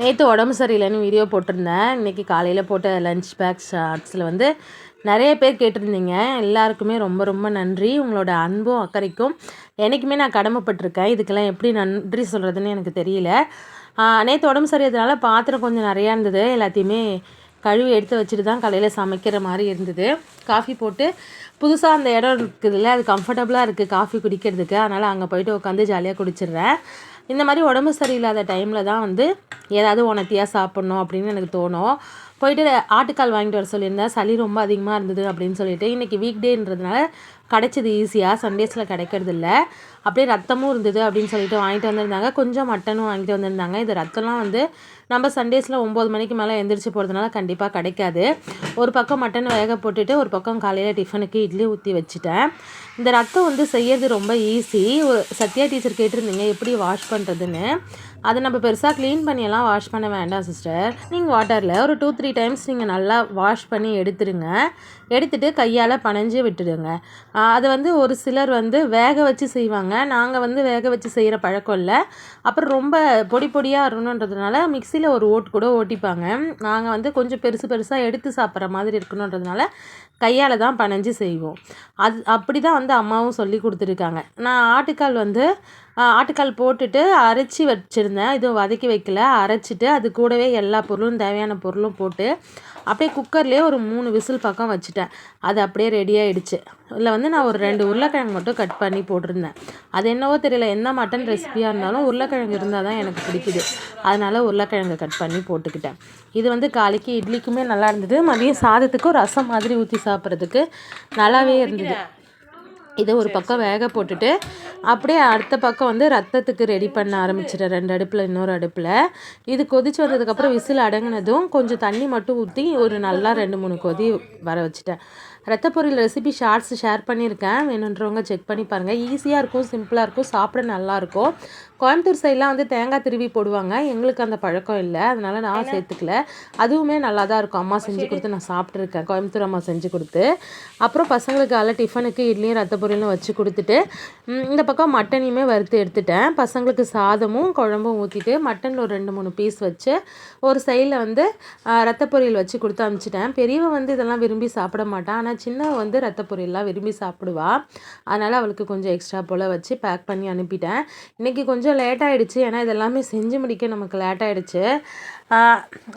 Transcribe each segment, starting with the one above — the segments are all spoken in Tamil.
நேற்று உடம்பு சரியில்லைன்னு வீடியோ போட்டிருந்தேன். இன்றைக்கி காலையில் போட்ட லஞ்ச் பேக் ஷார்ட்ஸில் வந்து நிறைய பேர் கேட்டிருந்தீங்க. எல்லாருக்குமே ரொம்ப ரொம்ப நன்றி. உங்களோட அன்பும் அக்கறைக்கும் என்றைக்குமே நான் கடமைப்பட்டிருக்கேன். இதுக்கெல்லாம் எப்படி நன்றி சொல்கிறதுன்னு எனக்கு தெரியல. நேற்று உடம்பு சரியாதனால பாத்திரம் கொஞ்சம் நிறையா இருந்தது. எல்லாத்தையுமே கழுவி எடுத்து வச்சுட்டு தான் காலையில் சமைக்கிற மாதிரி இருந்தது. காஃபி போட்டு புதுசாக அந்த இடம் இருக்குதுல்ல அது கம்ஃபர்டபுளாக இருக்குது காஃபி குடிக்கிறதுக்கு. அதனால் அங்கே போயிட்டு உட்காந்து ஜாலியாக குடிச்சிடுறேன். இந்த மாதிரி உடம்பு சரியில்லாத டைமில் தான் வந்து ஏதாவது உணர்த்தியாக சாப்பிட்ணும் அப்படின்னு எனக்கு தோணும். போயிட்டு ஆட்டுக்கால் வாங்கிட்டு வர சொல்லியிருந்தேன். சளி ரொம்ப அதிகமாக இருந்தது அப்படின்னு சொல்லிட்டு இன்றைக்கி வீக் டேன்றதுனால கிடைச்சது ஈஸியாக சண்டேஸில் கிடைக்கிறது இல்லை அப்படியே ரத்தமும் இருந்தது அப்படின்னு சொல்லிட்டு வாங்கிட்டு வந்திருந்தாங்க. கொஞ்சம் மட்டனும் வாங்கிட்டு வந்திருந்தாங்க. இது ரத்தம்லாம் வந்து நம்ம சண்டேஸில் ஒம்பது மணிக்கு மேலே எந்திரிச்சு போகிறதுனால கண்டிப்பாக கிடைக்காது. ஒரு பக்கம் மட்டன் வேக போட்டுட்டு ஒரு பக்கம் காலையில் டிஃபனுக்கு இட்லி ஊற்றி வச்சுட்டேன். இந்த ரத்தம் வந்து செய்யறது ரொம்ப ஈஸி சத்யா டீச்சர் கேட்டிருந்தீங்க எப்படி வாஷ் பண்ணுறதுன்னு அதை நம்ம பெருசாக க்ளீன் பண்ணியெல்லாம் வாஷ் பண்ண வேண்டாம் சிஸ்டர் நீங்கள் வாட்டரில் ஒரு டூ த்ரீ டைம்ஸ் நீங்கள் நல்லா வாஷ் பண்ணி எடுத்துடுங்க. எடுத்துகிட்டு கையால் பனைஞ்சு விட்டுடுங்க. அதை வந்து ஒரு சிலர் வந்து வேக வச்சு செய்வாங்க. நாங்கள் வந்து வேக வச்சு செய்கிற பழக்கம் இல்லை. அப்புறம் ரொம்ப பொடி பொடியாக இருக்கணுன்றதுனால மிக்சியில் ஒரு ஓட்டு கூட ஓட்டிப்பாங்க. நாங்கள் வந்து கொஞ்சம் பெருசு பெருசாக எடுத்து சாப்பிட்ற மாதிரி இருக்கணுன்றதுனால கையால் தான் பனைஞ்சு செய்வோம். அது அப்படி தான் வந்து அம்மாவும் சொல்லி கொடுத்துருக்காங்க. நான் ஆட்டுக்கால் வந்து ஆட்டுக்கால் போட்டுட்டு அரைச்சி வச்சுருந்தேன். இதுவும் வதக்கி வைக்கல. அரைச்சிட்டு அது கூடவே எல்லா பொருளும் தேவையான பொருளும் போட்டு அப்படியே குக்கர்லேயே ஒரு மூணு விசில் பக்கம் வச்சுட்டேன். அது அப்படியே ரெடி ஆகிடுச்சு இதில் வந்து நான் ஒரு ரெண்டு உருளைக்கிழங்கு மட்டும் கட் பண்ணி போட்டிருந்தேன். அது என்னவோ தெரியல என்ன மட்டன் ரெசிபியாக இருந்தாலும் உருளைக்கிழங்கு இருந்தால் தான் எனக்கு பிடிக்குது. அதனால் உருளைக்கிழங்கு கட் பண்ணி போட்டுக்கிட்டேன். இது வந்து காலைக்கு இட்லிக்குமே நல்லா இருந்தது. மதியம் சாதத்துக்கும் ரசம் மாதிரி ஊற்றி சாப்பிட்றதுக்கு நல்லாவே இருந்தது. இதை ஒரு பக்கம் வேக போட்டுட்டு அப்படியே அடுத்த பக்கம் வந்து ரத்தத்துக்கு ரெடி பண்ண ஆரம்பிச்சிட்டேன் ரெண்டு அடுப்பில் இன்னொரு அடுப்பில். இது கொதிச்சு வந்ததுக்கப்புறம் விசில் அடங்கினதும் கொஞ்சம் தண்ணி மட்டும் ஊற்றி ஒரு நல்லா ரெண்டு மூணு கொதி வர வச்சுட்டேன். ரத்த பொரியல் ரெசிபி ஷார்ட்ஸ் ஷேர் பண்ணியிருக்கேன். வேணுன்றவங்க செக் பண்ணி பாருங்கள் ஈஸியாக இருக்கும் சிம்பிளாக இருக்கும் சாப்பிட நல்லாயிருக்கும் கோயம்புத்தூர் சைட்லாம் வந்து தேங்காய் திருவி போடுவாங்க. எங்களுக்கு அந்த பழக்கம் இல்லை. அதனால் நான் சேர்த்துக்கல. அதுவுமே நல்லா தான் இருக்கும். அம்மா செஞ்சு கொடுத்து நான் சாப்பிட்ருக்கேன் கோயம்புத்தூர் அம்மா செஞ்சு கொடுத்து. அப்புறம் பசங்களுக்கு காலை டிஃபனுக்கு இட்லியும் ரத்த பொரியலும் வச்சு கொடுத்துட்டு இந்த பக்கம் மட்டனையுமே வறுத்து எடுத்துட்டேன். பசங்களுக்கு சாதமும் குழம்பும் ஊற்றிட்டு மட்டன் ஒரு ரெண்டு மூணு பீஸ் வச்சு ஒரு சைடில் வந்து ரத்த பொரியல் வச்சு கொடுத்து அனுப்பிச்சிட்டேன். பெரியவன் வந்து இதெல்லாம் விரும்பி சாப்பிட மாட்டான் ஆனால் சின்ன வந்து ரத்த பொரியல்லாம் விரும்பி சாப்பிடுவா. அதனால் அவளுக்கு கொஞ்சம் எக்ஸ்ட்ரா போல் வச்சு பேக் பண்ணி அனுப்பிட்டேன். இன்றைக்கி கொஞ்சம் லேட் ஆகிடுச்சு ஏன்னா இதெல்லாமே செஞ்சு முடிக்க நமக்கு லேட் ஆகிடுச்சு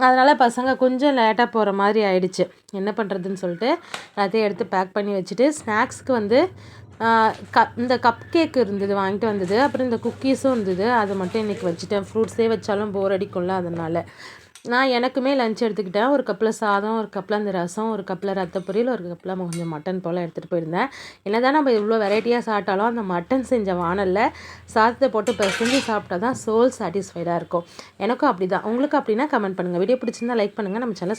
அதனால் பசங்க கொஞ்சம் லேட்டாக போகிற மாதிரி ஆயிடுச்சு. என்ன பண்ணுறதுன்னு சொல்லிட்டு எல்லாத்தையும் எடுத்து பேக் பண்ணி வச்சுட்டு ஸ்நாக்ஸ்க்கு வந்து க இந்த கப் கேக் இருந்தது வாங்கிட்டு வந்தது. அப்புறம் இந்த குக்கீஸும் இருந்தது. அதை மட்டும் இன்றைக்கி வச்சுட்டேன். ஃப்ரூட்ஸே வச்சாலும் போர் அடிக்கும்ல அதனால். நான் எனக்குமே லஞ்ச் எடுத்துக்கிட்டேன். ஒரு கப்பில் சாதம் ஒரு கப்பில் அந்த ரசம் ஒரு கப்பில் ரத்த பொரியல் ஒரு கப்பில் கொஞ்சம் மட்டன் போல் எடுத்துகிட்டு போயிருந்தேன். என்ன தான் நம்ம இவ்வளோ வெரைட்டியாக சாப்பிட்டாலும் அந்த மட்டன் செஞ்ச வானலில் சாதத்தை போட்டு பிசைஞ்சு சாப்பிட்டா தான் சோல் சாட்டிஸ்ஃபைடாக இருக்கும். எனக்கும் அப்படி தான் உங்களுக்கு அப்படின்னா கமெண்ட் பண்ணுங்கள் வீடியோ பிடிச்சிருந்தா லைக் பண்ணுங்கள் நம்ம சேனல்